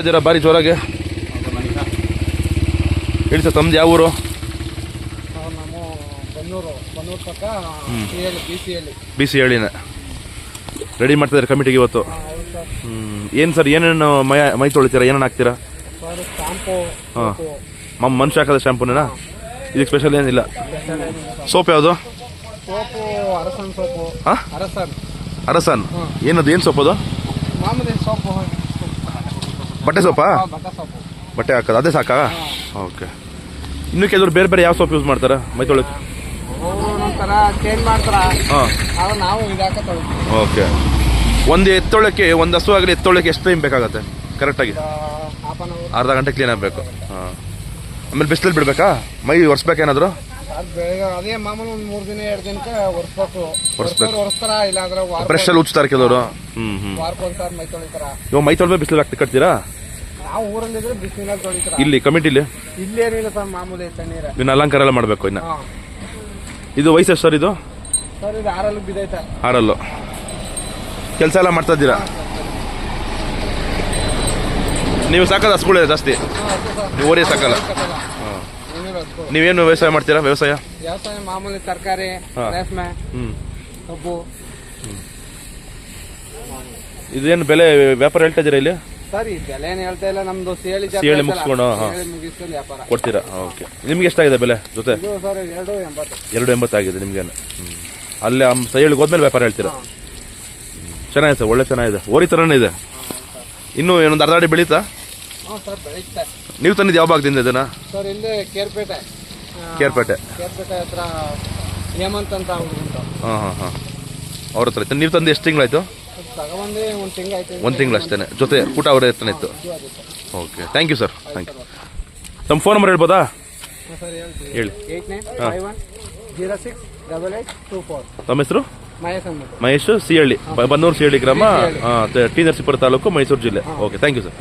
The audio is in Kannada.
ಇದ್ದೀರಾ? ಬಾರಿ ಜೋರಾಗೆ. ಹೇಳಿ ಸರ್ ತಮ್ದು ಯಾವ ಊರು? ಬನ್ನೂರು ಬನ್ನೂರು ಪಕ್ಕ B C L B C ಹೇಳಿನ ready ಮಾಡ್ತಿದ್ದಾರೆ ಕಮಿಟಿಗೆ ಇವತ್ತು. ಏನು ಸರ್ ಏನೇನು ಮೈ ಮೈ ತೊಳಿತೀರಾ? ಏನೇನು ಹಾಕ್ತೀರಾ? ಹಾಂ. ಶಾಂಪು ಮನುಷ್ಯ ಹಾಕದ ಶಾಂಪೂನ ಇದಕ್ಕೆ ಸ್ಪೆಷಲ್ ಏನಿಲ್ಲ. ಸೋಪ್ ಯಾವುದು? Soap Arasan soap. ಹಾ? ಅರಸನ್. ಏನದು ಏನು ಸೋಪ್ ಅದು? ಮಾಮೂಲಿ ಸೋಪು ಬಟ್ಟೆ ಸೋಪಾ? ಬಟ್ಟ ಹಾಕೋದು ಅದೇ ಸಾಕಾ? ಓಕೆ. ಇನ್ನು ಕೆಲವರು ಬೇರೆ ಬೇರೆ ಯಾವ ಸೋಪ್ ಯೂಸ್ ಮಾಡ್ತಾರೆ? ಮೈ ತೊಳಿತೀವಿ ಓಕೆ. ಒಂದು ಎತ್ತೊಳಕ್ಕೆ ಒಂದು ಹಸು ಆಗಲಿ ಎತ್ತೊಳಕ್ಕೆ ಎಷ್ಟು ಟೈಮ್ ಬೇಕಾಗತ್ತೆ? ಕರೆಕ್ಟಾಗಿ ಅರ್ಧ ಗಂಟೆ ಕ್ಲೀನ್ ಆಗಬೇಕು. ಹಾಂ. ಆಮೇಲೆ ಬಿಸಿಲಲ್ಲಿ ಬಿಡಬೇಕಾ? ಮೈ ಒರೆಸ್ಬೇಕೇನಾದ್ರು? ಅದು ಬೆಳಗ್ಗೆ ಅದೇ ಮಾಮೂಲಿ ಒಂದು ಮೂರು ದಿನ ಎರಡು ದಿನಕ್ಕೆ ಒರೆಸ್ಬೇಕು. ಒರೆಸ್ಬೇಕು. ಒರೆಸ್ತಾರೆ ಒರೆಸ್ತಾರ ಇಲ್ಲಾಂದ್ರೆ ವಾರ ಬ್ರಷಲ್ಲಿ ಉಚ್ತಾರೆ ಕೆಲವರು. ವಾರಕ್ಕೊಂದ್ಸಾರ ಮೈ ತೊಳಿತಾರ. ಇವಾಗ ಮೈ ತೊಳೆದ ಬಿಸಿಲು ಹಾಕ್ತಿ ಕಟ್ತೀರಾ? ನಾವು ಊರಲ್ಲಿದ್ರೆ ಬಿಸಿಲಿನಲ್ಲಿ ತೊಳಿತಾರ. ಇಲ್ಲಿ ಕಮಿಟಿಲಿ? ಇಲ್ಲೇನಿಲ್ಲ ಸರ್ ಮಾಮೂಲಿ ತಣ್ಣೀರ. ಇನ್ನು ಅಲಂಕಾರ ಎಲ್ಲ ಮಾಡಬೇಕು ಇನ್ನು. ಹಾ. ಇದು ವಯಸ್ಸು ಸರ್ ಇದು? ಸರ್ ಇದು ಆರಲ್ಲಿ ಬಿದ್ದೈತೆ. ಆರಲ್ಲು. ಕೆಲಸ ಎಲ್ಲ ಮಾಡ್ತಾ ಇದ್ದೀರಾ? ನೀವು ಸಾಕದ ಹಸುಗಳೇ ಜಾಸ್ತಿ? ನೀವು ಓರಿ ಸಾಕಲ್ಲ. ಹಾಂ. ನೀವೇನು ವ್ಯವಸಾಯ ಮಾಡ್ತೀರಾ? ವ್ಯವಸಾಯ? ವ್ಯವಸಾಯ ಮಾಮೂಲಿ ತರಕಾರಿ ಹಾ. ರೇಷ್ಮೆ ಹ್ಞೂ ಕಬ್ಬು. ಇದೇನು ಬೆಲೆ ವ್ಯಾಪಾರ ಹೇಳ್ತಾ ಇದೀರಾ ಇಲ್ಲಿ? ಸರ್ ಈ ಬೆಲೆ ಏನು ಹೇಳ್ತಾ ಇಲ್ಲ ನಮ್ದು ಸೇಳಿ ಮುಗಿಸ್ಕೊಂಡು, ಹಾ. ಮುಗಿಸ್ಕೊಂಡು ವ್ಯಾಪಾರ. ಕೊಡ್ತೀರಾ? ಓಕೆ. ನಿಮ್ಗೆ ಎಷ್ಟಾಗಿದೆ ಬೆಲೆ ಜೊತೆ? ಇದು ಸರ್ ಎರಡು ಎಂಬತ್ತು. ಎರಡು ಎಂಬತ್ತಾಗಿದೆ ನಿಮ್ಗೇನು. ಸೈ ಅಲ್ಲೇ ಸೈಳಿಗೆ ಹೋದ್ಮೇಲೆ ವ್ಯಾಪಾರ ಹೇಳ್ತೀರಾ. ಚೆನ್ನಾಗಿದೆ ಸರ್ ಒಳ್ಳೆ ಚೆನ್ನಾಗಿದೆ. ಓರಿ ಥರನೇ ಇದೆ. ಇನ್ನೂ ಏನೊಂದು ಅರ್ಧ ಅಡಿ ಬೆಳೀತಾ? ಹ್ಞೂ ಸರ್ ಬೆಳೀತೆ ನೀವು ತಂದಿದ್ದು ಯಾವ ಭಾಗದಿಂದ ಇದನ್ನ? ಸರ್ ಇಲ್ಲಿ ಕೇರ್ಪೇಟೆ. ಕೇರ್ಪೇಟೆ. ಕೇರ್ಪೇಟೆ ಹತ್ರ ಹೇಮಂತ್ ಅಂತ ಹುಡುಗಂತ ಹಾಂ ಹಾಂ ಹಾಂ. ಅವ್ರ ಹತ್ರ ಇತ್ತು. ನೀವು ತಂದು ಎಷ್ಟು ತಿಂಗಳಾಯ್ತು? ಒಂದ್ ಒಂದು ತಿಂಗಾಯ್ತು ಒಂದು ತಿಂಗಳು ಅಷ್ಟೇ ಜೊತೆ ಊಟ ಅವರೇ ಹತ್ರನೇ ಇತ್ತು. Okay thank you sir. Thank you ತಮ್ಮ ಫೋನ್ ನಂಬರ್ ಹೇಳ್ಬೋದಾ? ಸರ್ ಹೇಳಿ. Eight nine five one zero six double eight two four. ತಮ್ಮ ಹೆಸರು? ಮಹೇಶ್ ಸಿಹಳ್ಳಿ. ಬನ್ನೂರು ಸಿಹಳ್ಳಿ ಗ್ರಾಮ. ಟಿ ನರಸೀಪುರ ತಾಲೂಕು ಮೈಸೂರು ಜಿಲ್ಲೆ. Okay thank you sir